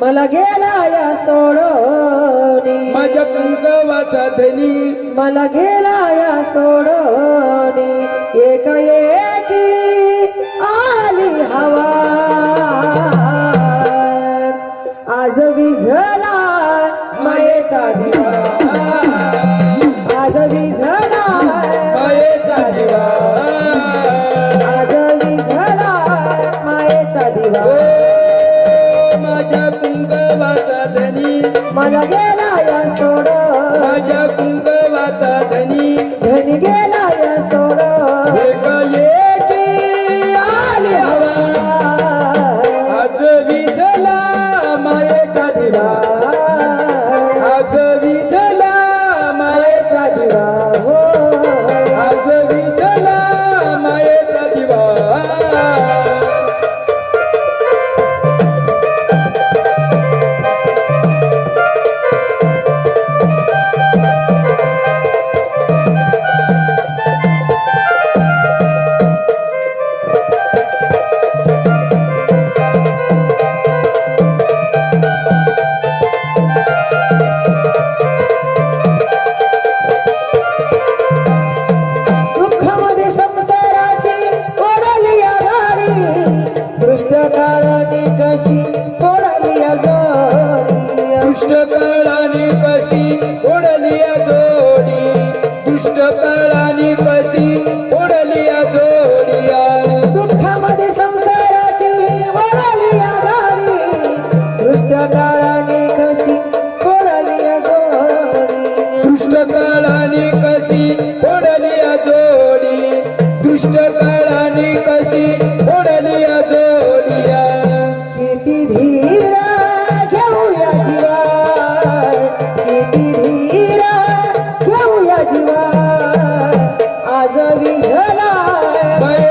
मला गेला या सोडोनी माझ्या कुंकवाचा धनी. मला गेला या सोडोनी एक एकी धनी. मला गेला या सोड. माझ्या कुंकवाचा धनी. धनी गेला या सोड. आली हवा. आज विझला मायेचा दिवा. आज विझला मायेचा दिवा. हो. आज विझला मायेचा दिवा. काळाने कशी उडली जोडी? दुष्ट काळाने कशी उडली जोडिया दुःखामध्ये संसाराची ओढली या गाडी. दृष्ट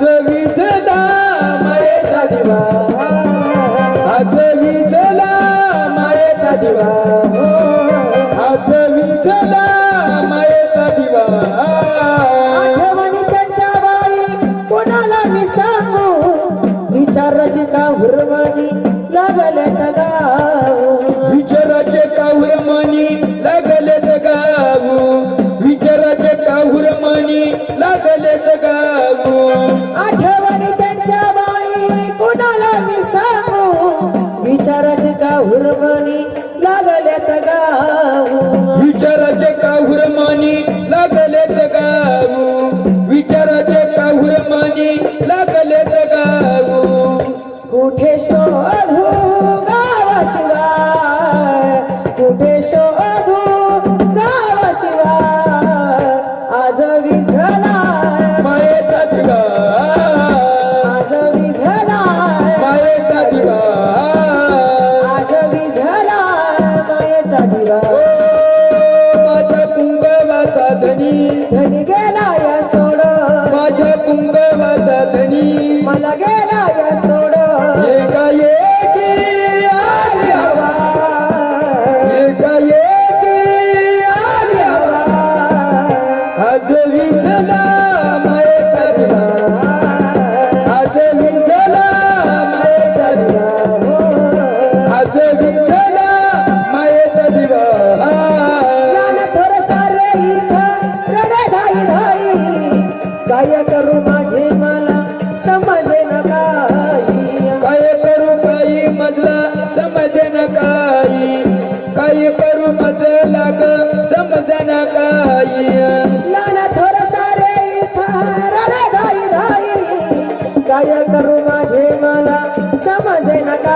दिवा मायेचा दिवा. आज विझला मायेचा दिवा. आज मायेचा दिवा. हो आठवणी त्यांच्या बाई कोणाला मी सांगू? विचाराची का हुरमणी लागले गाव का हुरमणी लागले गाव विचाराचे काहुर मनी लागले गाऊ विचाराचे काहुर मनी लागले गाऊ कुठे शोधू गावाशिवाय? कुठे शोधू गावाशिवाय? आज विझला काय करू काही मजला काही. काय करू मजला ग समजे काही. ज्ञान थोर सारे काय करू माझे मला समजे का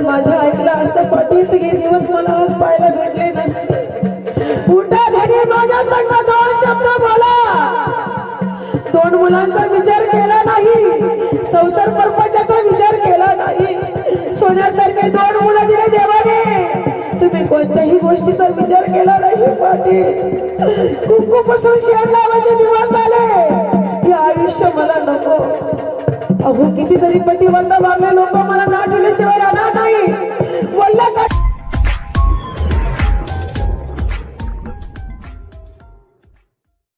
जर माझं ऐकलं असतं पाठीत हे दिवस मला आज पाहायला भेटले नसते. पुढे धनी माझ्या संग दोन शब्द बोला. दोन मुलांचा विचार केला नाही. संसार परपंचाचा विचार केला नाही. सोन्यासारखे दोन मुलं दिले देवाने. तुम्ही कोणत्याही गोष्टीचा विचार केला नाही पाटील. कुंकू पासून शेण लावायचे दिवस आले. हे आयुष्य मला नको. अहो किती तरी पतिवंत मागले लोक मला ना ठेवल्याशिवाय